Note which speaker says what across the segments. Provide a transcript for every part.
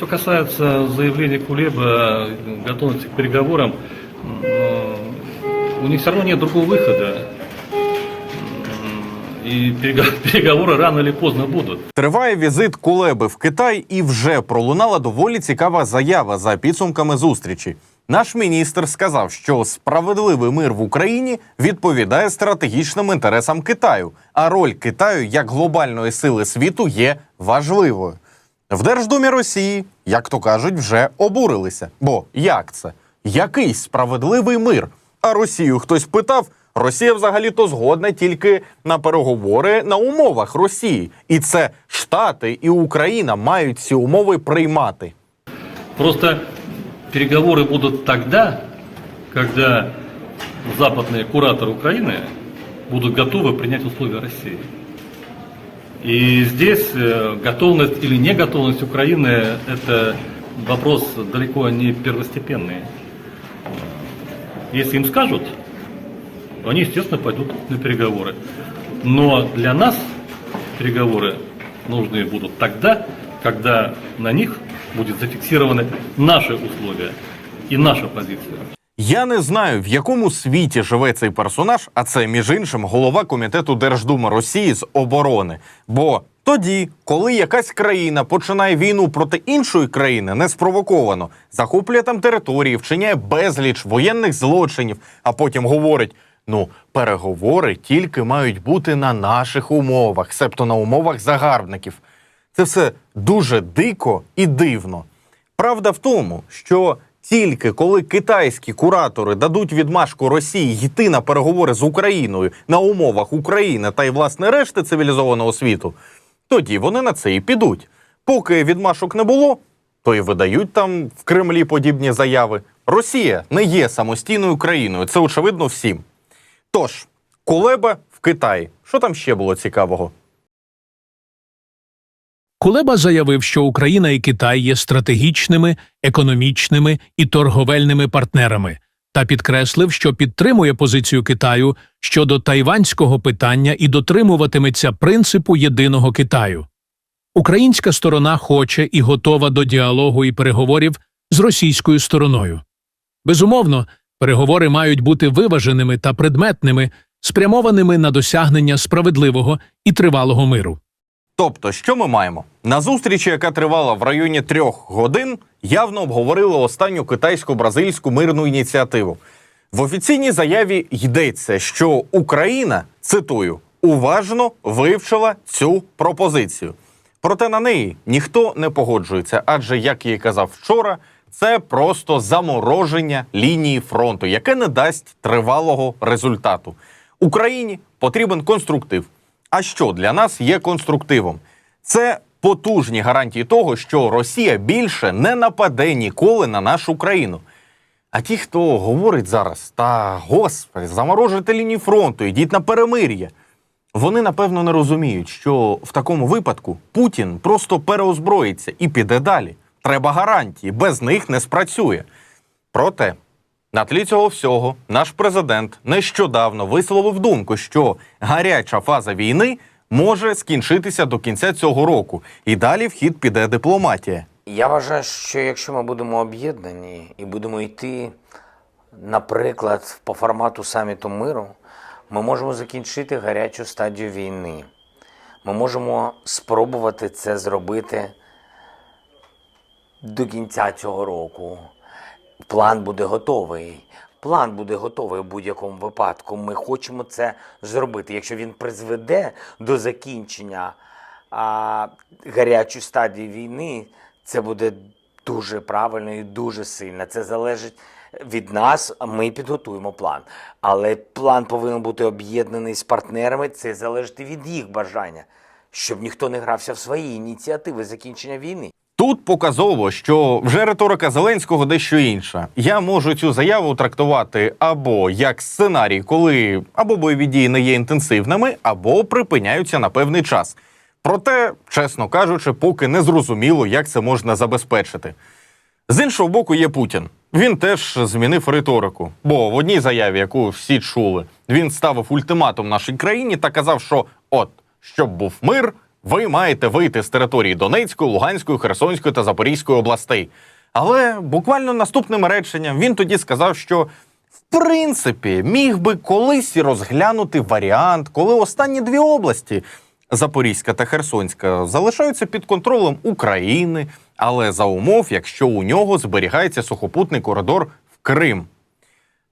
Speaker 1: Что касается заявления Кулеба готовности к переговорам, у них все равно нет другого выхода. М, И перего- переговоры рано или поздно будут.
Speaker 2: Триває візит Кулеби в Китай, і вже пролунала доволі цікава заява за підсумками зустрічі. Наш міністр сказав, що справедливий мир в Україні відповідає стратегічним інтересам Китаю, а роль Китаю як глобальної сили світу є важливою. В Держдумі Росії, як то кажуть, вже обурилися. Бо як це? Якийсь справедливий мир. А Росію хтось питав. Росія взагалі-то згодна тільки на переговори на умовах Росії, і це Штати і Україна мають ці умови приймати.
Speaker 1: Просто переговоры будут тогда, когда западные кураторы Украины будут готовы принять условия России. И здесь э, готовность или не готовность Украины – это вопрос далеко не первостепенный. Если им скажут, они, естественно, пойдут на переговоры. Но для нас переговоры нужны будут тогда, когда на них будет зафиксированы наши условия и наша позиция.
Speaker 2: Я не знаю, в якому світі живе цей персонаж, а це між іншим голова комітету Держдуми Росії з оборони. Бо тоді, коли якась країна починає війну проти іншої країни неспровоковано, захоплює там території, вчиняє безліч воєнних злочинів, а потім говорить: ну, переговори тільки мають бути на наших умовах, себто на умовах загарбників. Це все дуже дико і дивно. Правда в тому, що тільки коли китайські куратори дадуть відмашку Росії йти на переговори з Україною на умовах України та й власне решти цивілізованого світу, тоді вони на це і підуть. Поки відмашок не було, то й видають там в Кремлі подібні заяви. Росія не є самостійною країною, це очевидно всім. Тож, Кулеба в Китаї. Що там ще було цікавого?
Speaker 3: Кулеба заявив, що Україна і Китай є стратегічними, економічними і торговельними партнерами, та підкреслив, що підтримує позицію Китаю щодо тайванського питання і дотримуватиметься принципу єдиного Китаю. Українська сторона хоче і готова до діалогу і переговорів з російською стороною. Безумовно, переговори мають бути виваженими та предметними, спрямованими на досягнення справедливого і тривалого миру.
Speaker 2: Тобто, що ми маємо? На зустрічі, яка тривала в районі трьох годин, явно обговорили останню китайсько-бразильську мирну ініціативу. В офіційній заяві йдеться, що Україна, цитую, уважно вивчила цю пропозицію. Проте на неї ніхто не погоджується, адже, як я і казав вчора, це просто замороження лінії фронту, яке не дасть тривалого результату. Україні потрібен конструктив. А що для нас є конструктивом? Це потужні гарантії того, що Росія більше не нападе ніколи на нашу країну. А ті, хто говорить зараз, та господи, заморожуйте лінію фронту, йдіть на перемир'я. Вони напевно не розуміють, що в такому випадку Путін просто переозброїться і піде далі. Треба гарантії, без них не спрацює. Проте, на тлі цього всього, наш президент нещодавно висловив думку, що гаряча фаза війни може скінчитися до кінця цього року, і далі в хід піде дипломатія.
Speaker 4: Я вважаю, що якщо ми будемо об'єднані і будемо йти, наприклад, по формату саміту миру, ми можемо закінчити гарячу стадію війни. Ми можемо спробувати це зробити до кінця цього року. План буде готовий. План буде готовий у будь-якому випадку. Ми хочемо це зробити. Якщо він призведе до закінчення а, гарячої стадії війни, це буде дуже правильно і дуже сильно. Це залежить від нас. Ми підготуємо план. Але план повинен бути об'єднаний з партнерами. Це залежить від їх бажання, щоб ніхто не грався в свої ініціативи закінчення війни.
Speaker 2: Тут показово, що вже риторика Зеленського дещо інша. Я можу цю заяву трактувати або як сценарій, коли або бойові дії не є інтенсивними, або припиняються на певний час. Проте, чесно кажучи, поки не зрозуміло, як це можна забезпечити. З іншого боку, є Путін. Він теж змінив риторику. Бо в одній заяві, яку всі чули, він ставив ультиматум нашій країні та казав, що от щоб був мир, ви маєте вийти з території Донецької, Луганської, Херсонської та Запорізької областей. Але буквально наступним реченням він тоді сказав, що в принципі міг би колись розглянути варіант, коли останні дві області Запорізька та Херсонська залишаються під контролем України, але за умов, якщо у нього зберігається сухопутний коридор в Крим.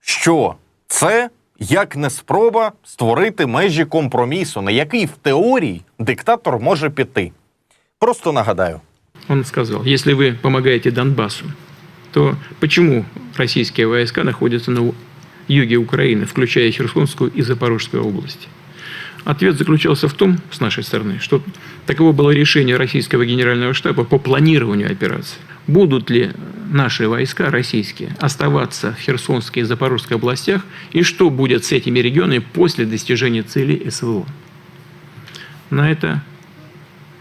Speaker 2: Що це як не спроба створити межі компромісу, на який в теорії диктатор може піти. Просто нагадаю.
Speaker 5: Он сказал, если вы помогаете Донбассу, то почему российские войска находятся на у- юге Украины, включая Херсонскую и Запорожскую области? Ответ заключался в том, с нашей стороны, что таково было решение российского генерального штаба по планированию операции. Будут ли наши войска российские оставаться в Херсонской и Запорожской областях, и что будет с этими регионами после достижения цели СВО? На это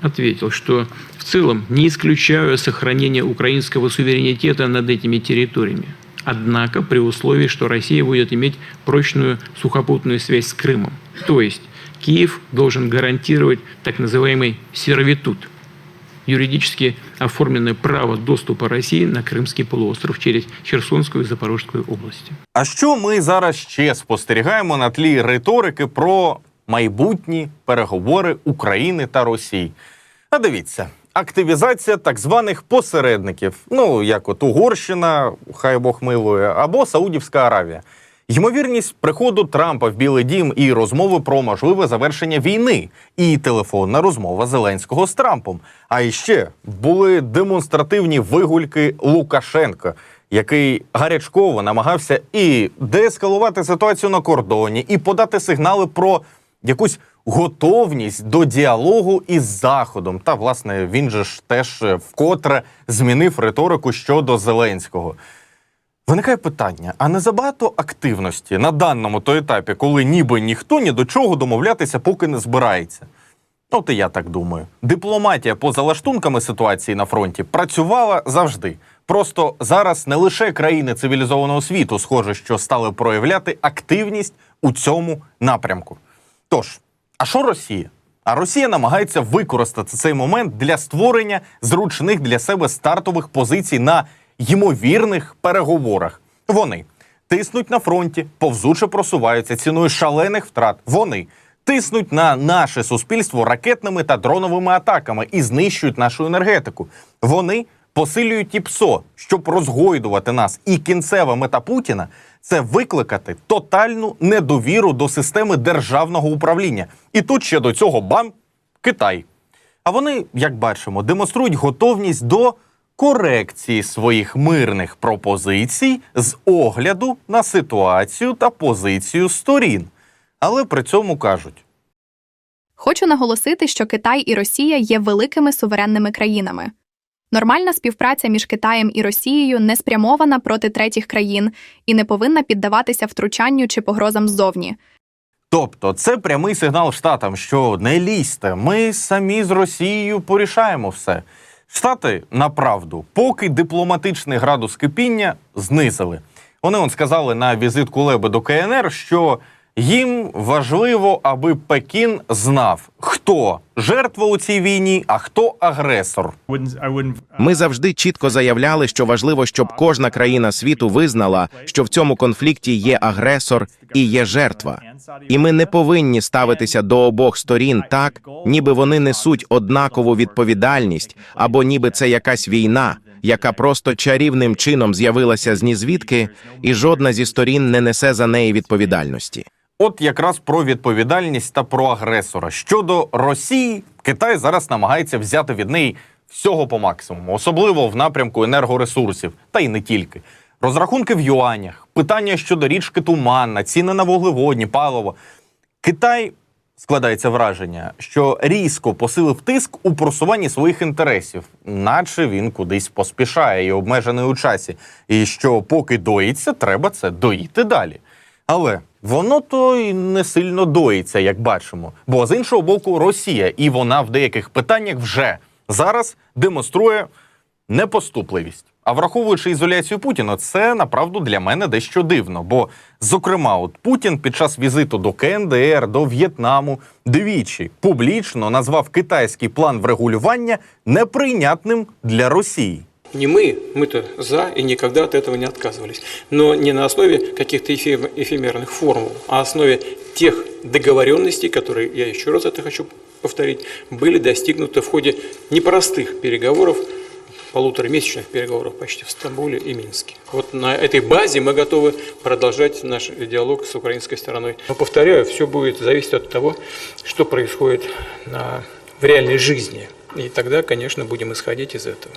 Speaker 5: ответил, что в целом не исключаю сохранение украинского суверенитета над этими территориями. Однако при условии, что Россия будет иметь прочную сухопутную связь с Крымом. То есть Киев должен гарантировать так называемый сервитут, юридически оформленное право доступа России на Крымский полуостров через Херсонскую и Запорожскую области.
Speaker 2: А що ми зараз ще спостерігаємо на тлі риторики про майбутні переговори України та Росії? А дивіться, активізація так званих посередників, ну як от Угорщина, хай Бог милує, або Саудівська Аравія. Ймовірність приходу Трампа в Білий Дім і розмови про можливе завершення війни, і телефонна розмова Зеленського з Трампом. А іще були демонстративні вигульки Лукашенка, який гарячково намагався і деескалувати ситуацію на кордоні, і подати сигнали про якусь готовність до діалогу із Заходом. Та власне він же ж теж вкотре змінив риторику щодо Зеленського. Виникає питання: а не забагато активності на даному то етапі, коли ніби ніхто ні до чого домовлятися поки не збирається? От і я так думаю. Дипломатія поза лаштунками ситуації на фронті працювала завжди. Просто зараз не лише країни цивілізованого світу, схоже, що стали проявляти активність у цьому напрямку. Тож, а що Росія? А Росія намагається використати цей момент для створення зручних для себе стартових позицій на ймовірних переговорах. Вони тиснуть на фронті, повзуче просуваються ціною шалених втрат. Вони тиснуть на наше суспільство ракетними та дроновими атаками і знищують нашу енергетику. Вони посилюють ІПСО, щоб розгойдувати нас. І кінцева мета Путіна це викликати тотальну недовіру до системи державного управління. І тут ще до цього бам Китай. А вони, як бачимо, демонструють готовність до корекції своїх мирних пропозицій з огляду на ситуацію та позицію сторін. Але при цьому кажуть:
Speaker 6: Хочу наголосити, що Китай і Росія є великими суверенними країнами. Нормальна співпраця між Китаєм і Росією не спрямована проти третіх країн і не повинна піддаватися втручанню чи погрозам ззовні.
Speaker 2: Тобто, це прямий сигнал штатам, що не лізьте, ми самі з Росією порішаємо все. Штати направду, поки дипломатичний градус кипіння знизили. Вони он сказали на візит Кулеби до КНР, що їм важливо, аби Пекін знав, хто жертва у цій війні, а хто агресор.
Speaker 7: Ми завжди чітко заявляли, що важливо, щоб кожна країна світу визнала, що в цьому конфлікті є агресор і є жертва. І ми не повинні ставитися до обох сторін так, ніби вони несуть однакову відповідальність, або ніби це якась війна, яка просто чарівним чином з'явилася з нізвідки, і жодна зі сторін не несе за неї відповідальності.
Speaker 2: От якраз про відповідальність та про агресора. Щодо Росії, Китай зараз намагається взяти від неї всього по максимуму, особливо в напрямку енергоресурсів, та й не тільки. Розрахунки в юанях, питання щодо річки Туманна, ціни на вуглеводні, паливо. Китай складається враження, що різко посилив тиск у просуванні своїх інтересів, наче він кудись поспішає і обмежений у часі. І що поки доїться, треба це доїти далі. Але воно то й не сильно доїться, як бачимо. Бо з іншого боку, Росія, і вона в деяких питаннях вже зараз демонструє непоступливість. А враховуючи ізоляцію Путіна, це направду для мене дещо дивно. Бо, зокрема, от Путін під час візиту до КНДР, до В'єтнаму двічі публічно назвав китайський план врегулювання неприйнятним для Росії.
Speaker 5: Не мы, мы-то за и никогда от этого не отказывались. Но не на основе каких-то эфем- эфемерных формул, а основе тех договоренностей, которые, я еще раз это хочу повторить, были достигнуты в ходе непростых переговоров, полуторамесячных переговоров почти в Стамбуле и Минске. Вот на этой базе мы готовы продолжать наш диалог с украинской стороной. Но повторяю, все будет зависеть от того, что происходит на, в реальной жизни. И тогда, конечно, будем исходить из этого.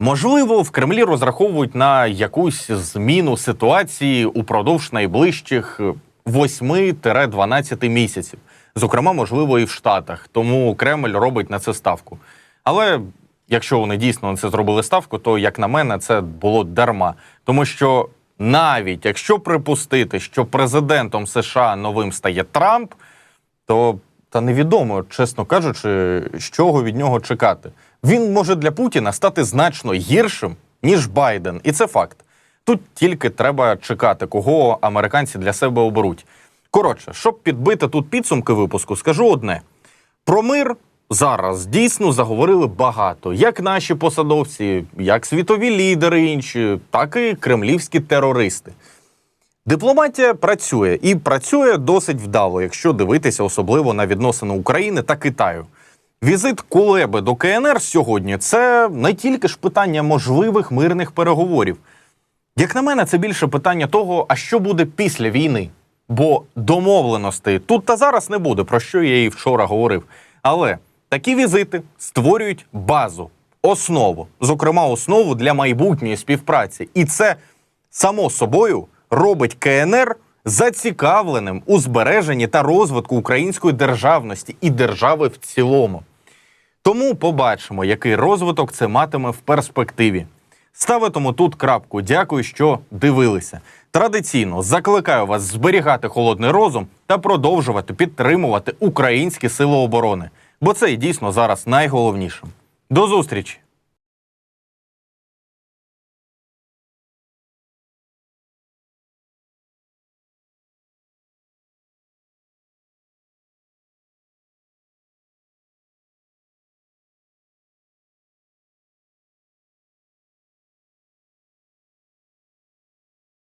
Speaker 2: Можливо, в Кремлі розраховують на якусь зміну ситуації упродовж найближчих 8-12 місяців. Зокрема, можливо, і в Штатах. Тому Кремль робить на це ставку. Але якщо вони дійсно на це зробили ставку, то як на мене, це було дарма. Тому що навіть якщо припустити, що президентом США новим стає Трамп, то та невідомо, чесно кажучи, з чого від нього чекати. Він може для Путіна стати значно гіршим, ніж Байден, і це факт. Тут тільки треба чекати, кого американці для себе оберуть. Коротше, щоб підбити тут підсумки випуску, скажу одне: про мир зараз дійсно заговорили багато, як наші посадовці, як світові лідери інші, так і кремлівські терористи. Дипломатія працює і працює досить вдало, якщо дивитися особливо на відносини України та Китаю. Візит Кулеби до КНР сьогодні це не тільки ж питання можливих мирних переговорів. Як на мене, це більше питання того, а що буде після війни. Бо домовленостей тут та зараз не буде, про що я і вчора говорив. Але такі візити створюють базу, основу, зокрема, основу для майбутньої співпраці. І це само собою робить КНР зацікавленим у збереженні та розвитку української державності і держави в цілому. Тому побачимо, який розвиток це матиме в перспективі. Ставитиму тут крапку. Дякую, що дивилися. Традиційно закликаю вас зберігати холодний розум та продовжувати підтримувати українські сили оборони, бо це дійсно зараз найголовніше. До зустрічі!